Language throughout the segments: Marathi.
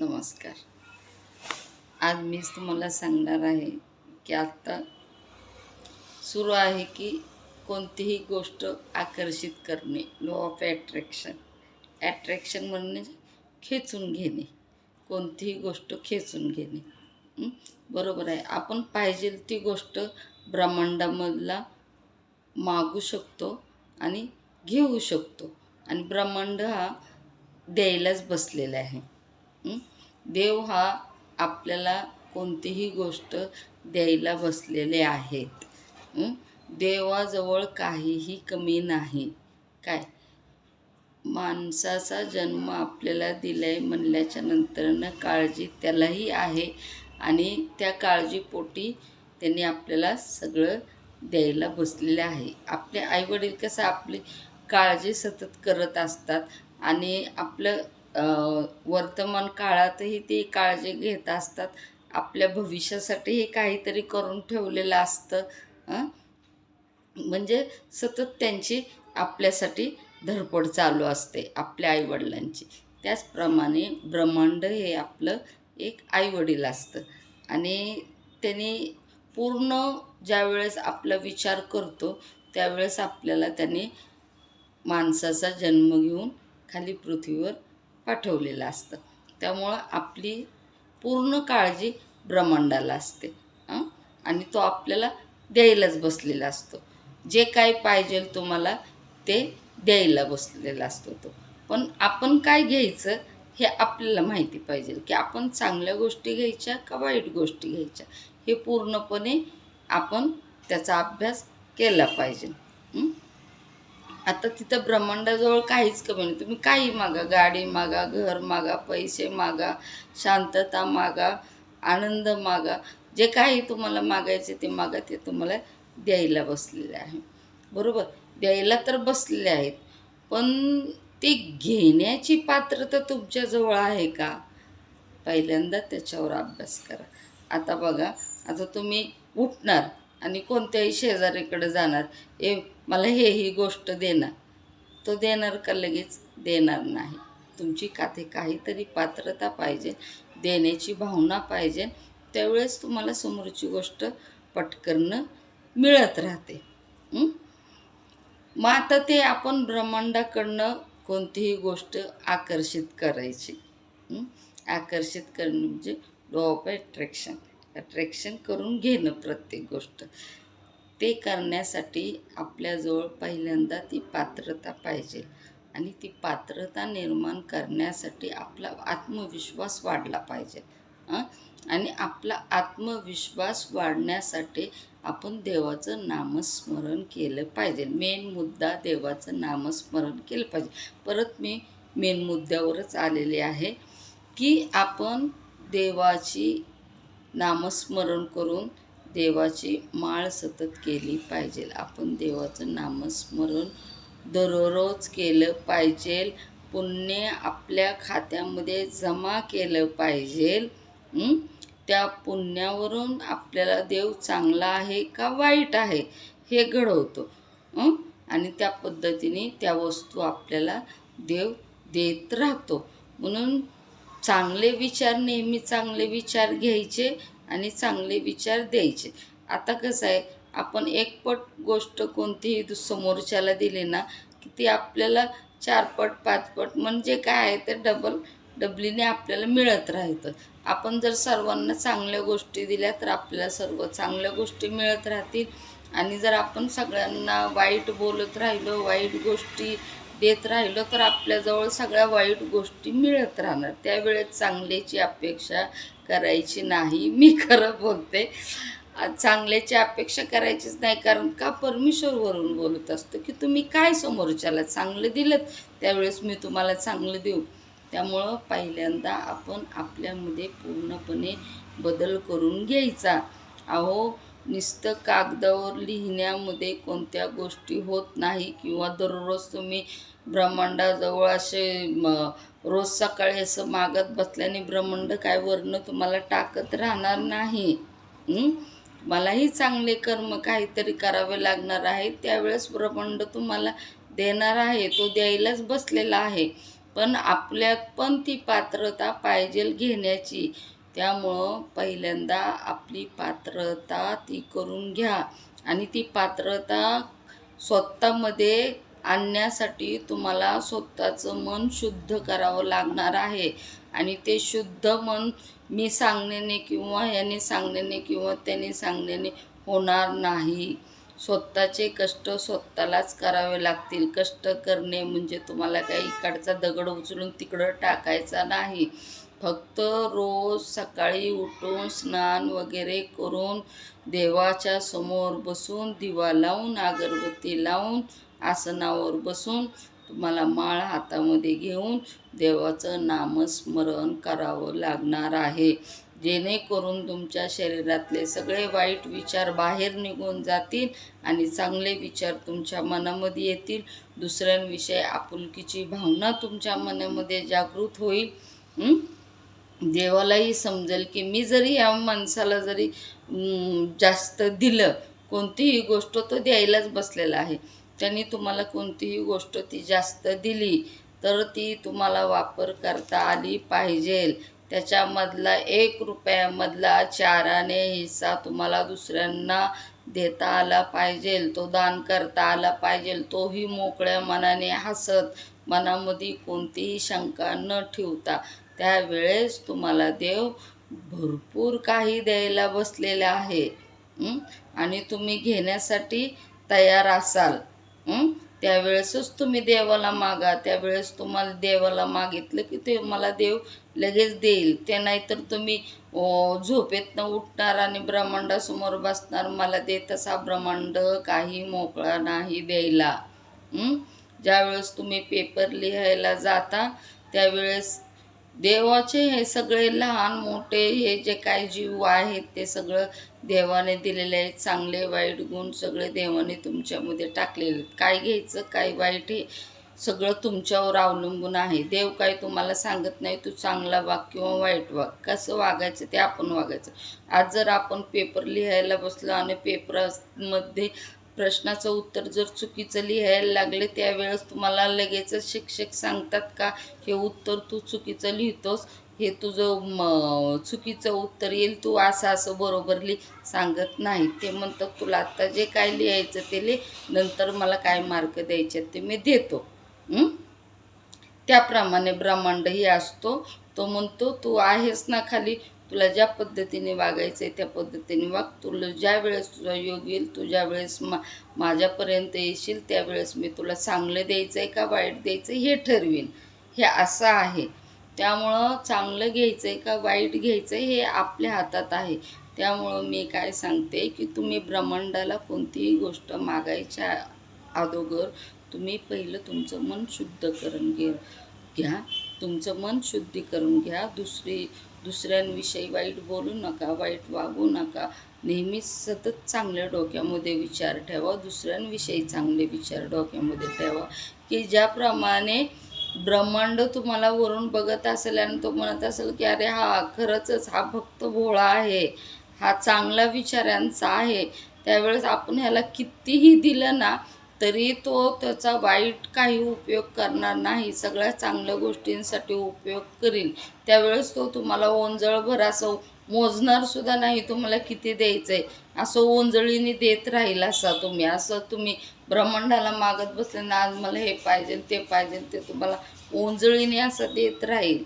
नमस्कार. आज मीच तुम्हाला सांगणार आहे की आत्ता सुरू आहे की कोणतीही गोष्ट आकर्षित करणे. लो ऑफ ॲट्रॅक्शन ॲट्रॅक्शन म्हणणे खेचून घेणे. कोणतीही गोष्ट खेचून घेणे. बरोबर आहे. आपण पाहिजे ती गोष्ट ब्रह्मांडामधला मागू शकतो आणि घेऊ शकतो. आणि ब्रह्मांड हा द्यायलाच बसलेला आहे. देव हा आपल्याला कोणतीही गोष्ट द्यायला बसलेले आहेत. देवाजवळ काहीही कमी नाही. काय? माणसाचा जन्म आपल्याला दिला आहे म्हणल्याच्या नंतरनं काळजी त्यालाही आहे आणि त्या काळजीपोटी त्यांनी आपल्याला सगळं द्यायला बसलेलं आहे. आपले आईवडील कसं आपली काळजी सतत करत असतात आणि आपलं वर्तमान काळातही ते काळजी घेत असतात. आपल्या भविष्यासाठीही काहीतरी करून ठेवलेलं असतं. म्हणजे सतत त्यांची आपल्यासाठी धडपड चालू असते आपल्या आईवडिलांची. त्याचप्रमाणे ब्रह्मांड हे आपलं एक आईवडील असतं. आणि त्यांनी पूर्ण ज्यावेळेस आपला विचार करतो त्यावेळेस आपल्याला त्याने माणसाचा जन्म घेऊन खाली पृथ्वीवर पाठवलेलं असतं. त्यामुळं आपली पूर्ण काळजी ब्रह्मांडाला असते आणि तो आपल्याला द्यायलाच बसलेला असतो. जे काय पाहिजे तुम्हाला ते द्यायला बसलेला असतो तो. पण आपण काय घ्यायचं हे आपल्याला माहिती पाहिजे की आपण चांगल्या गोष्टी घ्यायच्या का वाईट गोष्टी घ्यायच्या? हे पूर्णपणे आपण त्याचा अभ्यास केला पाहिजे आता तिथं ब्रह्मांडाजवळ काहीच कमी नाही. तुम्ही काही मागा गाडी मागा घर मागा पैसे मागा शांतता मागा आनंद मागा जे काही तुम्हाला मागायचे ते मागा ते तुम्हाला द्यायला बसलेले आहे. बरोबर? द्यायला तर बसलेले आहेत. पण ते घेण्याची पात्रता तुमच्याजवळ आहे का? पहिल्यांदा त्याच्यावर अभ्यास करा. आता बघा आता तुम्ही उठणार. आणि कोणत्याही शेजारीकडे जाणार. ए मला हे ही गोष्ट देणार. तो देणार का लगेच? देणार नाही. तुमची काथे काहीतरी पात्रता पाहिजे देण्याची भावना पाहिजे त्यावेळेस तुम्हाला समोरची गोष्ट पटकन मिळत राहते. मग आता ते आपण ब्रह्मांडाकडनं कोणतीही गोष्ट आकर्षित करायची. आकर्षित करणं म्हणजे लॉ ऑफ अट्रॅक्शन अट्रॅक्शन करून घेणं प्रत्येक गोष्ट. ते करण्यासाठी आपल्याजवळ पहिल्यांदा ती पात्रता पाहिजे आणि ती पात्रता निर्माण करण्यासाठी आपला आत्मविश्वास वाढला पाहिजे. आणि आपला आत्मविश्वास वाढण्यासाठी आपण देवाचं नामस्मरण केलं पाहिजे. मेन मुद्दा देवाचं नामस्मरण केलं पाहिजे. परत मी मेन मुद्द्यावरच आलेले आहे की आपण देवाची नामस्मरण करून देवाची माळ सतत केली पाहिजे. आपण देवाचं नामस्मरण दररोज केलं पाहिजे. पुण्य आपल्या खात्यामध्ये जमा केलं पाहिजे. त्या पुण्यावरून आपल्याला देव चांगला आहे का वाईट आहे हे घडवतो. आणि त्या पद्धतीने त्या वस्तू आपल्याला देव देत राहतो. म्हणून चांगले विचार नेहमी चांगले विचार घ्यायचे आणि चांगले विचार द्यायचे. आता कसं आहे आपण एकपट गोष्ट कोणतीही दु- समोरच्याला दिली ना की ती आपल्याला चारपट पाचपट म्हणजे काय आहे ते डबल डबलीने आपल्याला मिळत राहतं. आपण जर सर्वांना चांगल्या गोष्टी दिल्या तर आपल्याला सर्व चांगल्या गोष्टी मिळत राहतील. आणि जर आपण सगळ्यांना वाईट बोलत राहिलो वाईट गोष्टी देत राहिलो तर आपल्याजवळ सगळ्या वाईट गोष्टी मिळत राहणार. त्यावेळेस चांगल्याची अपेक्षा करायची नाही. मी खरं बोलते. चांगल्याची अपेक्षा करायचीच नाही कारण का परमेश्वरवरून बोलत असतो की तुम्ही काय समोरच्याला चांगलं दिलं त्यावेळेस मी तुम्हाला चांगलं देऊ. त्यामुळं पहिल्यांदा आपण आपल्यामध्ये पूर्णपणे बदल करून घ्यायचा. अहो नुसतं कागदावर लिहिण्यामध्ये कोणत्या गोष्टी होत नाही किंवा दररोज तुम्ही ब्रह्मांडाजवळ असे रोज सकाळी असं मागत बसल्याने ब्रह्मांड काय वर्ण तुम्हाला टाकत राहणार नाही. मलाही चांगले कर्म काहीतरी करावे लागणार आहे त्यावेळेस ब्रह्मांड तुम्हाला देणार आहे तो द्यायलाच बसलेला आहे. पण आपल्यात पण ती पात्रता पाहिजे घेण्याची. त्यामुळं पहिल्यांदा आपली पात्रता ती करून घ्या. आणि ती पात्रता स्वतःमध्ये आणण्यासाठी तुम्हाला स्वतःचं मन शुद्ध करावं लागणार आहे. आणि ते शुद्ध मन मी सांगण्याने किंवा याने सांगण्याने किंवा त्याने सांगण्याने होणार नाही. स्वतःचे कष्ट स्वतःलाच करावे लागतील. कष्ट करणे म्हणजे तुम्हाला काही इकडचा दगड उचलून तिकडं टाकायचा नाही. फक्त रोज सकाळी उठून स्नान वगैरे करून देवाच्या समोर बसून दिवा लावून अगरबत्ती लावून आसनावर बसून तुम्हाला माळ हातामध्ये घेऊन देवाचं नामस्मरण करावं लागणार आहे. जेणेकरून तुमच्या शरीरातले सगळे वाईट विचार बाहेर निघून जातील आणि चांगले विचार तुमच्या मनामध्ये येतील. दुसऱ्यांविषयी आपुलकीची भावना तुमच्या मनामध्ये जागृत होईल. देवालाही समजेल की मी जरी या माणसाला जरी जास्त दिलं कोणतीही गोष्ट तो द्यायलाच बसलेला आहे. त्यांनी तुम्हाला कोणतीही गोष्ट ती जास्त दिली तर ती तुम्हाला वापर करता आली पाहिजे. त्याच्यामधला एक रुपयामधला चाराने हिस्सा तुम्हाला दुसऱ्यांना देता आला पाहिजे तो दान करता आला पाहिजे तोही मोकळ्या मनाने हसत मनामध्ये कोणतीही शंका न ठेवता. त्यावेळेस तुम्हाला देव भरपूर काही द्यायला बसलेला आहे. आणि तुम्ही घेण्यासाठी तयार असाल. त्यावेळेसच तुम्ही देवाला मागा. त्यावेळेस तुम्हाला देवाला मागितलं की ते मला देव लगेच देईल. ते नाहीतर तुम्ही झोपेतनं उठणार आणि ब्रह्मांडासमोर बसणार. मला दे तसा ब्रह्मांड काही मोकळा नाही द्यायला. ज्यावेळेस तुम्ही पेपर लिहायला जाता त्यावेळेस देवाचे हे सगळे लहान मोठे हे जे काही जीव आहेत ते सगळं देवाने दिलेले आहेत. चांगले वाईट गुण सगळे देवाने तुमच्यामध्ये टाकलेले आहेत. काय घ्यायचं काय वाईट हे सगळं तुमच्यावर अवलंबून आहे. देव काय तुम्हाला सांगत नाही तू चांगला वाग किंवा वाईट वाग कसं वागायचं ते आपण वागायचं. आज जर आपण पेपर लिहायला बसलो आणि पेपरामध्ये प्रश्नाचं उत्तर जर चुकीचं लिहायला लागले त्यावेळेस तुम्हाला लगेचच शिक्षक सांगतात का हे उत्तर तू चुकीचं लिहितोस हे तुझं म चुकीचं उत्तर येईल तू असं असं बरोबर लिह. सांगत नाही. ते म्हणतात तुला आत्ता जे काय लिहायचं ते लिह नंतर मला काय मार्क द्यायचे ते मी देतो. त्याप्रमाणे ब्रह्मांडही असतो. तो म्हणतो तू आहेस ना खाली तुला ज्या पद्धतीने वागायचं आहे त्या पद्धतीने वाग. तुला ज्या वेळेस तुझा योग येईल तू ज्या वेळेस मा माझ्यापर्यंत येशील त्यावेळेस मी तुला चांगलं द्यायचं आहे का वाईट द्यायचं आहे हे ठरवीन. हे असं आहे. त्यामुळं चांगलं घ्यायचं आहे का वाईट घ्यायचं आहे हे आपल्या हातात आहे. त्यामुळं मी काय सांगते की तुम्ही ब्रह्मांडाला कोणतीही गोष्ट मागायच्या अगोदर तुम्ही पहिलं तुमचं मन शुद्ध करून घे घ्या. तुमचं मन शुद्धी करून घ्या. दुसरी दुसऱ्यांविषयी वाईट बोलू नका वाईट वागू नका. नेहमीच सतत चांगल्या डोक्यामध्ये विचार ठेवा. दुसऱ्यांविषयी चांगले विचार डोक्यामध्ये ठेवा. की ज्याप्रमाणे ब्रह्मांड तुम्हाला वरून बघत असेल आणि तो म्हणत असेल की अरे हा खरंच हा भक्त भोळा आहे. हा चांगला विचारांचा आहे. त्यावेळेस आपण ह्याला कितीही दिलं ना तरी तो त्याचा वाईट काही उपयोग करणार नाही. सगळ्या चांगल्या गोष्टींसाठी उपयोग करील त्यावेळेस तो तुम्हाला ओंजळभर असं मोजणार सुद्धा नाही. तुम्हाला किती द्यायचं आहे असं ओंजळीने देत राहील असा तुम्ही. असं तुम्ही ब्रह्मांडाला मागत बसले ना आज मला हे पाहिजे ते पाहिजे ते तुम्हाला ओंजळीने असं देत राहील.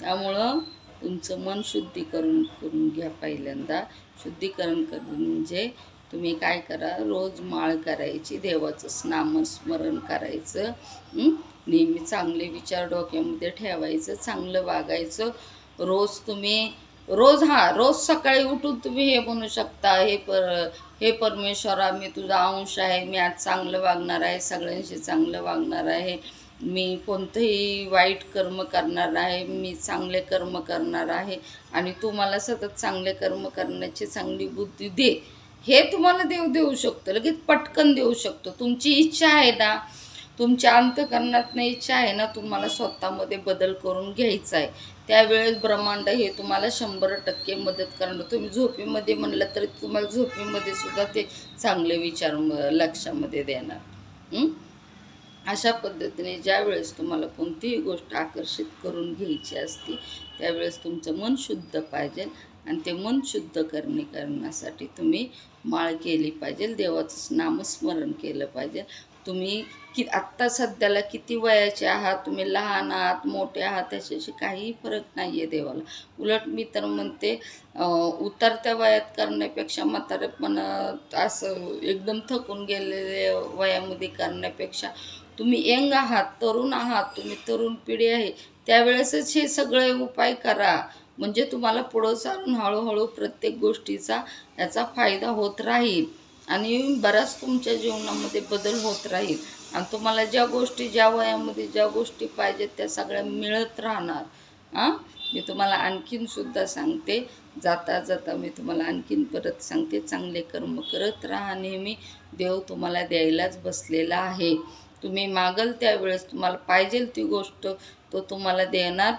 त्यामुळं तुमचं मन शुद्धीकरण करून घ्या पहिल्यांदा. शुद्धीकरण करून म्हणजे तुम्ही काय करा? रोज माळ करायची देवाचं नामस्मरण करायचं नेहमी चांगले विचार डोक्यामध्ये ठेवायचं चांगलं वागायचं. रोज तुम्ही रोज हां रोज सकाळी उठून तुम्ही हे म्हणू शकता. हे पर हे परमेश्वरा मी तुझा अंश आहे. मी आज चांगलं वागणार आहे सगळ्यांशी चांगलं वागणार आहे. मी कोणतंही वाईट कर्म करणार आहे मी चांगले कर्म करणार आहे. आणि तू मला सतत चांगले कर्म करण्याची चांगली बुद्धी दे. हे तुम्हाला देव देऊ शकतो लगेच पटकन देऊ शकतो. तुमची इच्छा आहे ना तुमच्या अंतकरणात इच्छा आहे ना तुम्हाला स्वतःमध्ये बदल करून घ्यायचा आहे. त्यावेळेस ब्रह्मांड हे तुम्हाला शंभर टक्के मदत करणार. तुम्ही झोपेमध्ये म्हणलं तरी तुम्हाला झोपेमध्ये सुद्धा ते चांगले विचार म- लक्षामध्ये देणार. अशा पद्धतीने ज्यावेळेस तुम्हाला कोणतीही गोष्ट आकर्षित करून घ्यायची असते त्यावेळेस तुमचं मन शुद्ध पाहिजे आणि ते मन शुद्ध करणे करण्यासाठी तुम्ही माळ केली पाहिजे देवाचं नामस्मरण केलं पाहिजे. तुम्ही की आत्ता सध्याला किती वयाचे आहात तुम्ही लहान आहात मोठे आहात त्याच्याशी काहीही फरक नाही आहे देवाला. उलट मी तर म्हणते उतरत्या वयात करण्यापेक्षा म्हातारेपणात असं एकदम थकून गेलेले वयामध्ये करण्यापेक्षा तुम्ही यंग आहात तरुण आहात तुम्ही तरुण पिढी आहे त्यावेळेसच हे सगळे उपाय करा. म्हणजे तुम्हाला पुढं चालून हळूहळू प्रत्येक गोष्टीचा याचा फायदा होत राहील. आणि बराच तुमच्या जीवनामध्ये बदल होत राहील. आणि तुम्हाला ज्या गोष्टी ज्या वयामध्ये ज्या गोष्टी पाहिजेत त्या सगळ्या मिळत राहणार. हां? मी तुम्हाला आणखीन सुद्धा सांगते. जाता जाता मी तुम्हाला आणखीन परत सांगते. चांगले कर्म करत राहा नेहमी. देव तुम्हाला द्यायलाच बसलेला आहे. तुम्ही मागल त्यावेळेस तुम्हाला पाहिजेल ती गोष्ट तो तुम्हाला देणार.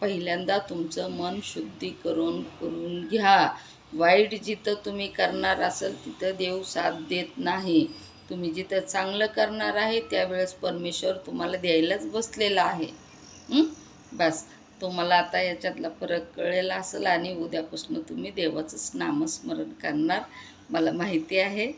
पहिल्यांदा तुमचं मन शुद्धी करून करून घ्या. वाईट जिथं तुम्ही करणार असाल तिथं देव साथ देत नाही. तुम्ही जिथं चांगलं करणार आहे त्यावेळेस परमेश्वर तुम्हाला द्यायलाच बसलेला आहे. बस. तुम्हाला आता याच्यातला फरक कळलेला असेल आणि उद्यापासून तुम्ही देवाचंच नामस्मरण करणार. मला माहिती आहे.